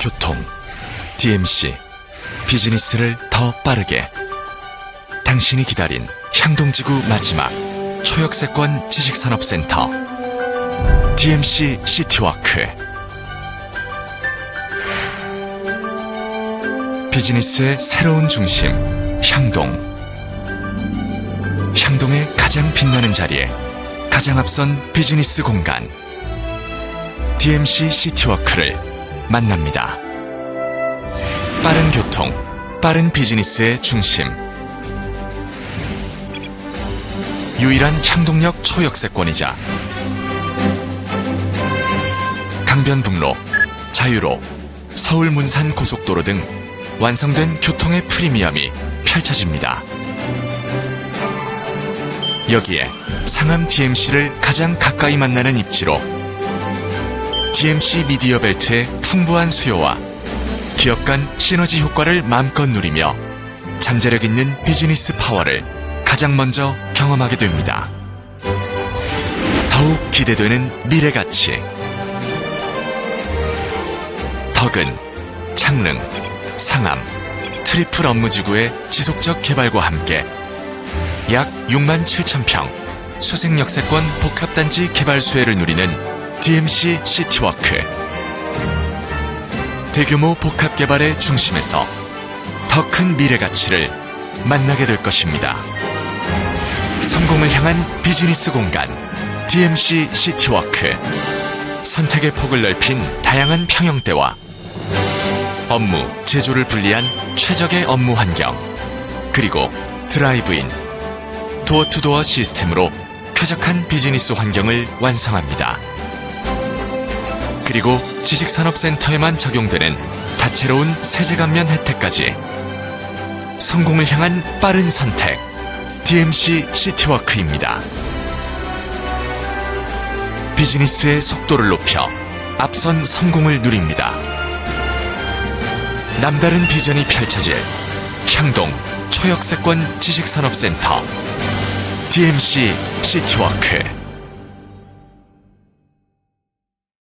교통 DMC 비즈니스를 더 빠르게. 당신이 기다린 향동지구 마지막 초역세권 지식산업센터. DMC 시티워크. 비즈니스의 새로운 중심 향동. 향동의 가장 빛나는 자리에 가장 앞선 비즈니스 공간. DMC 시티워크를 만납니다. 빠른 교통, 빠른 비즈니스의 중심. 유일한 향동역 초역세권이자 강변북로, 자유로, 서울 문산 고속도로 등 완성된 교통의 프리미엄이 펼쳐집니다. 여기에 상암 DMC를 가장 가까이 만나는 입지로 DMC 미디어 벨트의 풍부한 수요와 기업 간 시너지 효과를 마음껏 누리며 잠재력 있는 비즈니스 파워를 가장 먼저 경험하게 됩니다. 더욱 기대되는 미래 가치. 덕은, 창릉, 상암, 트리플 업무 지구의 지속적 개발과 함께 약 6만 7천 평 수색역세권 복합단지 개발 수혜를 누리는 DMC 시티워크 대규모 복합 개발의 중심에서 더 큰 미래 가치를 만나게 될 것입니다. 성공을 향한 비즈니스 공간 DMC 시티워크 선택의 폭을 넓힌 다양한 평형대와 업무, 제조를 분리한 최적의 업무 환경 그리고 드라이브인 도어투도어 시스템으로 쾌적한 비즈니스 환경을 완성합니다. 그리고 지식산업센터에만 적용되는 다채로운 세제 감면 혜택까지 성공을 향한 빠른 선택 DMC 시티워크입니다. 비즈니스의 속도를 높여 앞선 성공을 누립니다. 남다른 비전이 펼쳐질 향동 초역세권 지식산업센터 DMC 시티워크